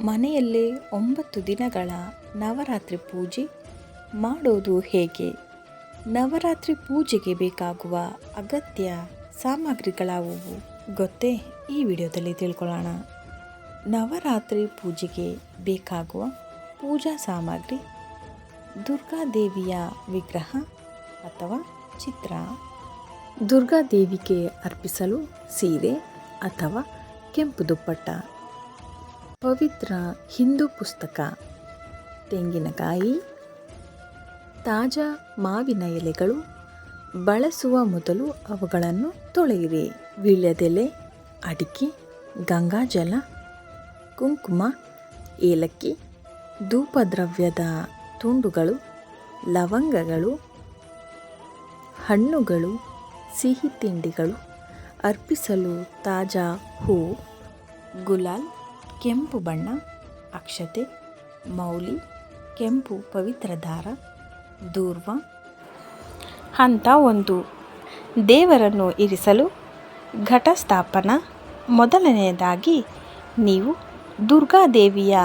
ಮನೆಯಲ್ಲೇ ಒಂಬತ್ತು ದಿನಗಳ ನವರಾತ್ರಿ ಪೂಜೆ ಮಾಡೋದು ಹೇಗೆ? ನವರಾತ್ರಿ ಪೂಜೆಗೆ ಬೇಕಾಗುವ ಅಗತ್ಯ ಸಾಮಗ್ರಿಗಳಾವುವು? ಗೊತ್ತೇ? ಈ ವಿಡಿಯೋದಲ್ಲಿ ತಿಳ್ಕೊಳ್ಳೋಣ. ನವರಾತ್ರಿ ಪೂಜೆಗೆ ಬೇಕಾಗುವ ಪೂಜಾ ಸಾಮಗ್ರಿ ದುರ್ಗಾದೇವಿಯ ವಿಗ್ರಹ ಅಥವಾ ಚಿತ್ರ. ದುರ್ಗಾದೇವಿಗೆ ಅರ್ಪಿಸಲು ಸೀರೆ ಅಥವಾ ಕೆಂಪು ದುಪ್ಪಟ್ಟ. ಪವಿತ್ರ ಹಿಂದೂ ಪುಸ್ತಕ. ತೆಂಗಿನಕಾಯಿ. ತಾಜಾ ಮಾವಿನ ಎಲೆಗಳು ಬಳಸುವ ಮೊದಲು ಅವುಗಳನ್ನು ತೊಳೆಯಿರಿ. ವೀಳ್ಯದೆಲೆ, ಅಡಿಕೆ, ಗಂಗಾಜಲ, ಕುಂಕುಮ, ಏಲಕ್ಕಿ, ಧೂಪದ್ರವ್ಯದ ತುಂಡುಗಳು, ಲವಂಗಗಳು, ಹಣ್ಣುಗಳು, ಸಿಹಿ ತಿಂಡಿಗಳು ಅರ್ಪಿಸಲು ತಾಜಾ ಹೂ, ಗುಲಾಲ್ ಕೆಂಪು ಬಣ್ಣ, ಅಕ್ಷತೆ ಮೌಲಿ ಕೆಂಪು ಪವಿತ್ರ ದಾರ, ದೂರ್ವ. ಹಂತ ಒಂದು. ದೇವರನ್ನು ಇರಿಸಲು ಘಟಸ್ಥಾಪನ. ಮೊದಲನೆಯದಾಗಿ, ನೀವು ದುರ್ಗಾದೇವಿಯ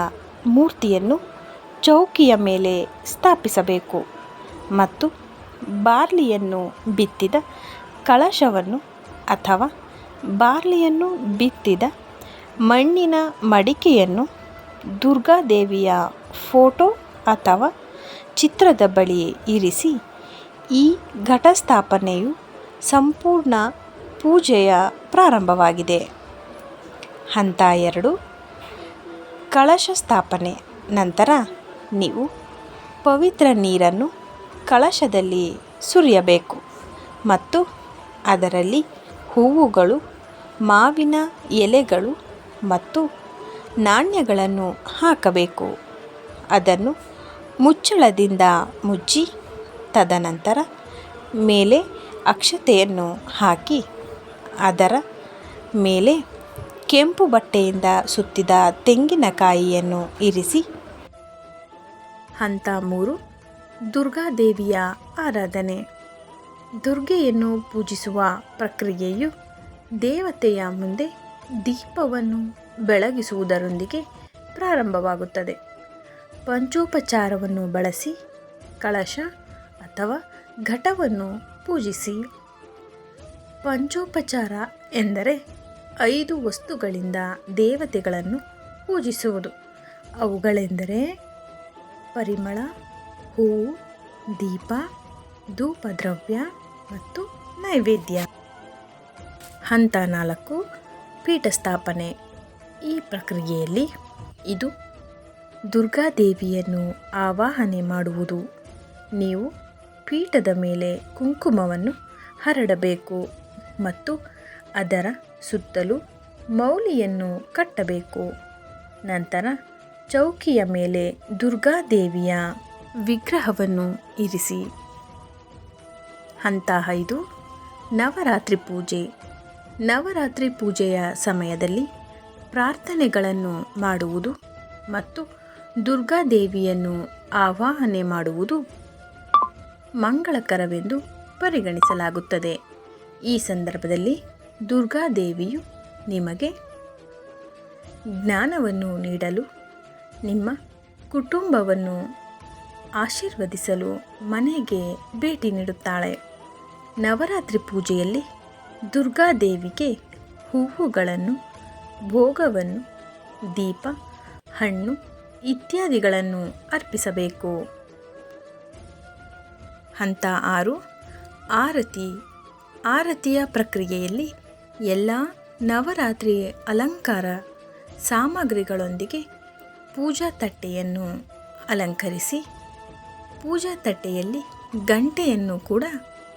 ಮೂರ್ತಿಯನ್ನು ಚೌಕಿಯ ಮೇಲೆ ಸ್ಥಾಪಿಸಬೇಕು ಮತ್ತು ಬಾರ್ಲಿಯನ್ನು ಬಿತ್ತಿದ ಕಳಶವನ್ನು ಅಥವಾ ಬಾರ್ಲಿಯನ್ನು ಬಿತ್ತಿದ ಮಣ್ಣಿನ ಮಡಿಕೆಯನ್ನು ದುರ್ಗಾದೇವಿಯ ಫೋಟೋ ಅಥವಾ ಚಿತ್ರದ ಬಳಿ ಇರಿಸಿ, ಈ ಘಟಸ್ಥಾಪನೆಯು ಸಂಪೂರ್ಣ ಪೂಜೆಯ ಪ್ರಾರಂಭವಾಗಿದೆ. ಹಂತ ಎರಡು, ಕಳಶ ಸ್ಥಾಪನೆ. ನಂತರ ನೀವು ಪವಿತ್ರ ನೀರನ್ನು ಕಳಶದಲ್ಲಿ ಸುರಿಯಬೇಕು ಮತ್ತು ಅದರಲ್ಲಿ ಹೂವುಗಳು, ಮಾವಿನ ಎಲೆಗಳು ಮತ್ತು ನಾಣ್ಯಗಳನ್ನು ಹಾಕಬೇಕು. ಅದನ್ನು ಮುಚ್ಚಳದಿಂದ ಮುಚ್ಚಿ ತದನಂತರ ಮೇಲೆ ಅಕ್ಷತೆಯನ್ನು ಹಾಕಿ, ಅದರ ಮೇಲೆ ಕೆಂಪು ಬಟ್ಟೆಯಿಂದ ಸುತ್ತಿದ ತೆಂಗಿನಕಾಯಿಯನ್ನು ಇರಿಸಿ, ಹಂತ ಮೂರು ದುರ್ಗಾದೇವಿಯ ಆರಾಧನೆ. ದುರ್ಗೆಯನ್ನು ಪೂಜಿಸುವ ಪ್ರಕ್ರಿಯೆಯು ದೇವತೆಯ ಮುಂದೆ ದೀಪವನ್ನು ಬೆಳಗಿಸುವುದರೊಂದಿಗೆ ಪ್ರಾರಂಭವಾಗುತ್ತದೆ. ಪಂಚೋಪಚಾರವನ್ನು ಬಳಸಿ ಕಳಶ ಅಥವಾ ಘಟವನ್ನು ಪೂಜಿಸಿ. ಪಂಚೋಪಚಾರ ಎಂದರೆ ಐದು ವಸ್ತುಗಳಿಂದ ದೇವತೆಗಳನ್ನು ಪೂಜಿಸುವುದು. ಅವುಗಳೆಂದರೆ ಪರಿಮಳ ಹೂವು ದೀಪ, ಧೂಪದ್ರವ್ಯ ಮತ್ತು ನೈವೇದ್ಯ. ಹಂತ ನಾಲ್ಕು ಪೀಠ ಸ್ಥಾಪನೆ ಈ ಪ್ರಕ್ರಿಯೆಯಲ್ಲಿ ಇದು ದುರ್ಗಾದೇವಿಯನ್ನು ಆವಾಹನೆ ಮಾಡುವುದು. ನೀವು ಪೀಠದ ಮೇಲೆ ಕುಂಕುಮವನ್ನು ಹರಡಬೇಕು ಮತ್ತು ಅದರ ಸುತ್ತಲೂ ಮೌಲಿಯನ್ನು ಕಟ್ಟಬೇಕು. ನಂತರ ಚೌಕಿಯ ಮೇಲೆ ದುರ್ಗಾದೇವಿಯ ವಿಗ್ರಹವನ್ನು ಇರಿಸಿ. ಹಂತ ಐದು ನವರಾತ್ರಿ ಪೂಜೆ. ನವರಾತ್ರಿ ಪೂಜೆಯ ಸಮಯದಲ್ಲಿ ಪ್ರಾರ್ಥನೆಗಳನ್ನು ಮಾಡುವುದು ಮತ್ತು ದುರ್ಗಾದೇವಿಯನ್ನು ಆವಾಹನೆ ಮಾಡುವುದು ಮಂಗಳಕರವೆಂದು ಪರಿಗಣಿಸಲಾಗುತ್ತದೆ. ಈ ಸಂದರ್ಭದಲ್ಲಿ ದುರ್ಗಾದೇವಿಯು ನಿಮಗೆ ಜ್ಞಾನವನ್ನು ನೀಡಲು, ನಿಮ್ಮ ಕುಟುಂಬವನ್ನು ಆಶೀರ್ವದಿಸಲು ಮನೆಗೆ ಭೇಟಿ ನೀಡುತ್ತಾಳೆ. ನವರಾತ್ರಿ ಪೂಜೆಯಲ್ಲಿ ದುರ್ಗಾದೇವಿಗೆ ಹೂವುಗಳನ್ನು, ಭೋಗವನ್ನು, ದೀಪ, ಹಣ್ಣು ಇತ್ಯಾದಿಗಳನ್ನು ಅರ್ಪಿಸಬೇಕು. ಹಂತ ಆರು. ಆರತಿ. ಆರತಿಯ ಪ್ರಕ್ರಿಯೆಯಲ್ಲಿ ಎಲ್ಲ ನವರಾತ್ರಿ ಅಲಂಕಾರ ಸಾಮಗ್ರಿಗಳೊಂದಿಗೆ ಪೂಜಾ ತಟ್ಟೆಯನ್ನು ಅಲಂಕರಿಸಿ, ಪೂಜಾ ತಟ್ಟೆಯಲ್ಲಿ ಗಂಟೆಯನ್ನು ಕೂಡ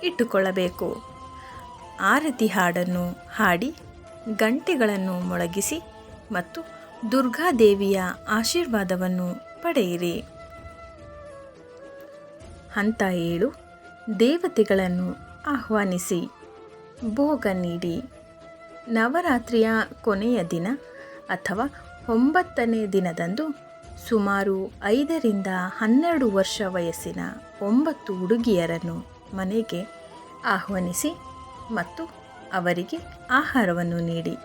ಇಟ್ಟುಕೊಳ್ಳಬೇಕು. ಆರತಿ ಹಾಡನ್ನು ಹಾಡಿ ಗಂಟೆಗಳನ್ನು ಮೊಳಗಿಸಿ ಮತ್ತು ದುರ್ಗಾದೇವಿಯ ಆಶೀರ್ವಾದವನ್ನು ಪಡೆಯಿರಿ. ಹಂತ ಏಳು ದೇವತೆಗಳನ್ನು ಆಹ್ವಾನಿಸಿ, ಭೋಗ ನೀಡಿ. ನವರಾತ್ರಿಯ ಕೊನೆಯ ದಿನ ಅಥವಾ ಒಂಬತ್ತನೇ ದಿನದಂದು ಸುಮಾರು ಐದರಿಂದ ಹನ್ನೆರಡು ವರ್ಷ ವಯಸ್ಸಿನ ಒಂಬತ್ತು ಹುಡುಗಿಯರನ್ನು ಮನೆಗೆ ಆಹ್ವಾನಿಸಿ ಮತ್ತು ಅವರಿಗೆ ಆಹಾರವನ್ನು ನೀಡಿ.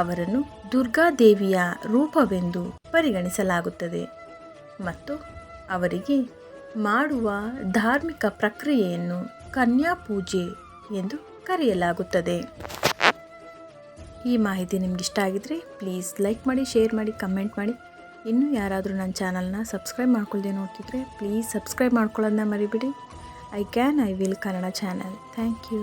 ಅವರನ್ನು ದುರ್ಗಾದೇವಿಯ ರೂಪವೆಂದು ಪರಿಗಣಿಸಲಾಗುತ್ತದೆ ಮತ್ತು ಅವರಿಗೆ ಮಾಡುವ ಧಾರ್ಮಿಕ ಪ್ರಕ್ರಿಯೆಯನ್ನು ಕನ್ಯಾ ಪೂಜೆ ಎಂದು ಕರೆಯಲಾಗುತ್ತದೆ. ಈ ಮಾಹಿತಿ ನಿಮ್ಗೆ ಇಷ್ಟ ಆಗಿದ್ರೆ ಪ್ಲೀಸ್ ಲೈಕ್ ಮಾಡಿ, ಶೇರ್ ಮಾಡಿ, ಕಮೆಂಟ್ ಮಾಡಿ. ಇನ್ನೂ ಯಾರಾದರೂ ನನ್ನ ಚಾನಲ್ನ ಸಬ್ಸ್ಕ್ರೈಬ್ ಮಾಡ್ಕೊಳ್ದೆ ನೋಡ್ತಿದ್ರೆ ಪ್ಲೀಸ್ ಸಬ್ಸ್ಕ್ರೈಬ್ ಮಾಡ್ಕೊಳ್ಳೋದನ್ನ ಮರಿಬಿಡಿ. I can, I will Kannada channel. Thank you.